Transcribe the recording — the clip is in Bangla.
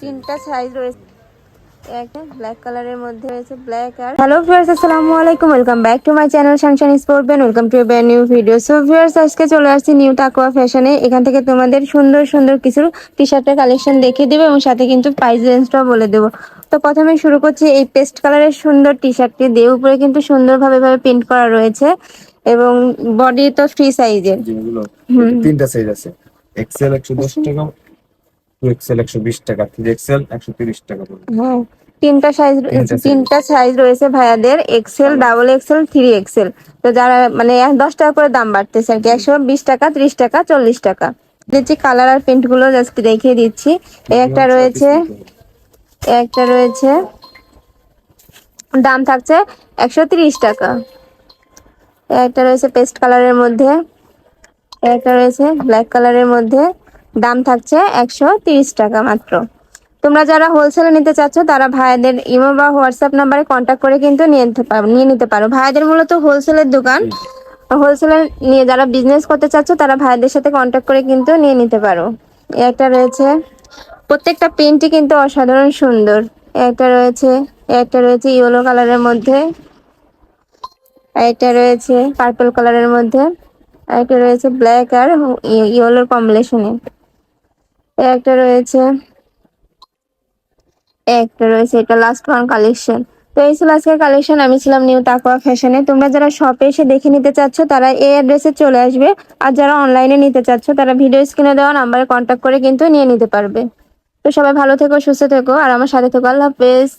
তিনটা সাইজ রয়েছে। একটা ব্ল্যাক কালারের মধ্যে রয়েছে ব্ল্যাক আর হ্যালো ভিউয়ার্স আসসালামু আলাইকুম। Welcome back to my channel সাংশান sport ব্যান ওয়েলকাম টু ব্যান নিউ ভিডিও সো ভিউয়ার্স আজকে চলে আসছি নিউ টাকোয়া ফ্যাশনে এখান থেকে তোমাদের সুন্দর সুন্দর কিছু টি শার্টের কালেকশন দেখিয়ে দেবো এবং সাথে কিন্তু প্রাইস রেঞ্জটাও বলে দেবো। তো প্রথমে শুরু করছি এই পেস্ট কালারের সুন্দর টি শার্টটি দিয়ে। উপরে কিন্তু সুন্দরভাবে ভাবে প্রিন্ট করা রয়েছে এবং বডি তো ফ্রি সাইজের তিনটা সাইজ আছে। এক্সেল একশো দশ টাকা টু এক্সেল একশো বিশ টাকা থ্রি এক্সেল একশো তিরিশ টাকা হ্যাঁ তিনটা সাইজ তিনটা তিনটা সাইজ রয়েছে ভাইয়াদের XL double XL three XL তো যারা মানে দশ টাকা করে দাম বাড়তেছে আর কি একশো বিশ টাকা ত্রিশ টাকা চল্লিশ টাকা। দিচ্ছি কালার আর প্রিন্টগুলো জাস্ট দেখিয়ে দিচ্ছি। এই একটা রয়েছে একটা রয়েছে দাম থাকছে একশো তিরিশ টাকা। একটা রয়েছে পেস্ট কালারের মধ্যে একটা রয়েছে ব্ল্যাক কালারের মধ্যে। দাম থাকছে একশো টাকা মাত্র। তোমরা যারা হোলসেলে নিতে চাচ্ছ, তারা ভাইয়াদের ইমো বা হোয়াটসঅ্যাপ নাম্বারে কন্ট্যাক্ট করে কিন্তু নিয়ে নিতে পারো, নিয়ে নিতে পারো। ভাইয়াদের মূলত হোলসেলের দোকান। হোলসেলে নিয়ে যারা বিজনেস করতে চাচ্ছ, তারা ভাইয়াদের সাথে কন্ট্যাক্ট করে কিন্তু নিয়ে নিতে পারো। একটা রয়েছে, প্রত্যেকটা প্রিন্টই কিন্তু অসাধারণ সুন্দর। একটা রয়েছে একটা রয়েছে ইয়েলো কালারের মধ্যে। একটা রয়েছে পার্পল কালারের মধ্যে। একটা রয়েছে ব্ল্যাক আর ইয়েলোর কম্বিনেশনে একটা রয়েছে। একটা রয়েছে, এটা লাস্ট ওয়ান কালেকশন তো এই ছিল আজকের কালেকশন আমি ছিলাম নিউ তাকোয়া ফ্যাশনে তোমরা যারা শপে এসে দেখে নিতে চাচ্ছ, তারা এই অ্যাড্রেসে চলে আসবে। আর যারা অনলাইনে নিতে চাচ্ছ, তারা ভিডিও স্ক্রিনে দেওয়া নাম্বারে কন্ট্যাক্ট করে কিন্তু নিয়ে নিতে পারবে। তো সবাই ভালো থেকো, সুস্থ থেকো, আর আমার সাথে থেকো। আল্লাহ হাফেজ।